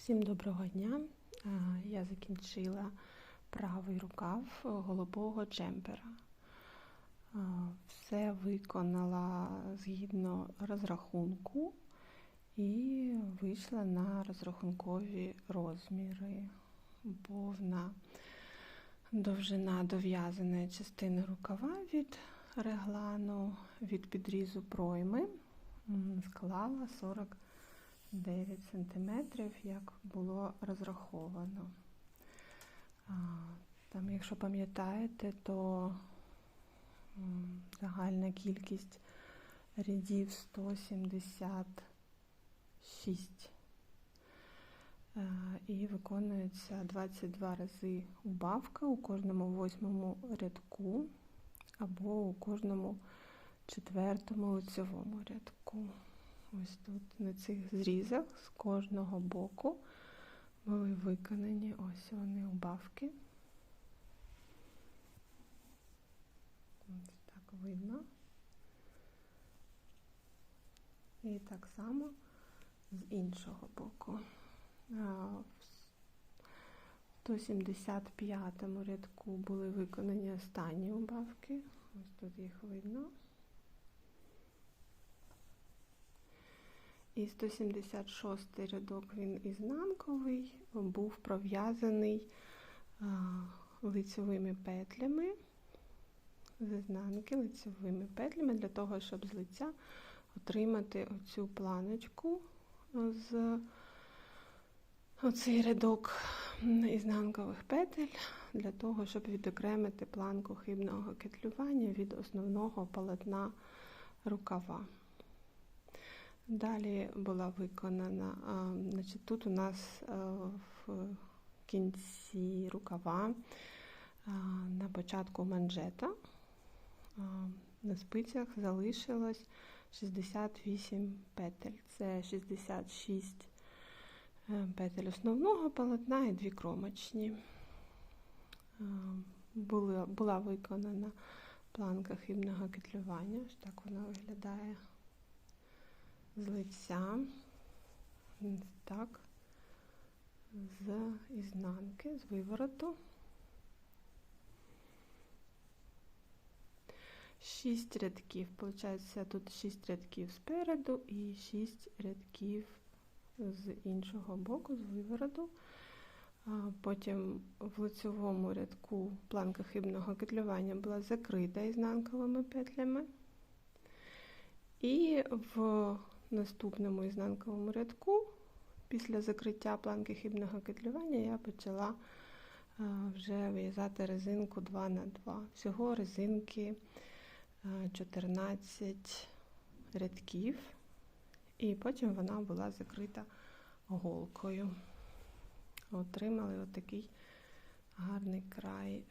Всім доброго дня! Я закінчила правий рукав голубого джемпера. Все виконала згідно розрахунку і вийшла на розрахункові розміри, повна довжина дов'язаної частини рукава від реглану від підрізу пройми склала 40. 9 сантиметрів, як було розраховано. Там, якщо пам'ятаєте, то загальна кількість рядів 176. Е, і виконується 22 рази убавка у кожному восьмому рядку або у кожному четвертому лицевому рядку. Ось тут на цих зрізах з кожного боку були виконані ось вони убавки. Ось так видно. І так само з іншого боку. В 175 рядку були виконані останні убавки. Ось тут їх видно. І 176 рядок він ізнанковий, був пров'язаний лицевими петлями, з ізнанки лицевими петлями для того, щоб з лиця отримати оцю планочку з оцей рядок ізнанкових петель для того, щоб відокремити планку хибного кетлювання від основного полотна рукава. Далі була виконана, значить, тут у нас в кінці рукава на початку манжета на спицях залишилось 68 петель. Це 66 петель основного полотна і дві кромочні. Була, була виконана планка хибного кетлювання. Так вона виглядає з лиця, так, з ізнанки, з вивороту. Шість рядків, виходить, тут шість рядків спереду і шість рядків з іншого боку, з вивороту. Потім в лицевому рядку планка хибного кетлювання була закрита ізнанковими петлями. І в наступному ізнанковому рядку, після закриття планки хибного кетлювання, я почала вже в'язати резинку 2 на 2 Всього резинки 14 рядків, і потім вона була закрита голкою. Отримали отакий гарний край.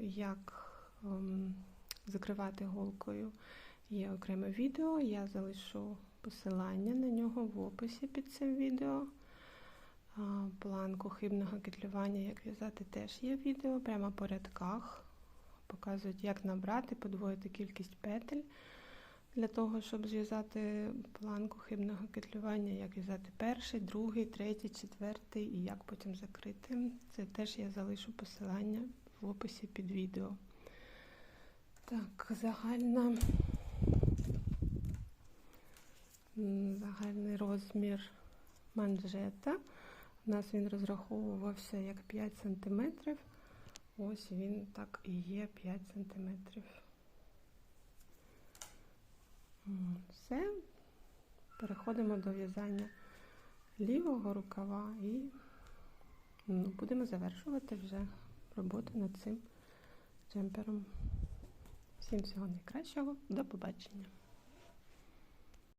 Як закривати голкою є окреме відео, я залишу посилання на нього в описі під цим відео. Планку хибного кетлювання, як в'язати, теж є відео, прямо по рядках. Показують, як набрати, подвоїти кількість петель для того, щоб зв'язати планку хибного кетлювання, як в'язати перший, другий, третій, четвертий і як потім закрити. Це теж я залишу посилання в описі під відео. Так, загальна, загальний розмір манжета. У нас він розраховувався як 5 см. Ось він так і є 5 см. Все, переходимо до в'язання лівого рукава і ну, будемо завершувати вже роботу над цим джемпером. Всім всього найкращого, до побачення!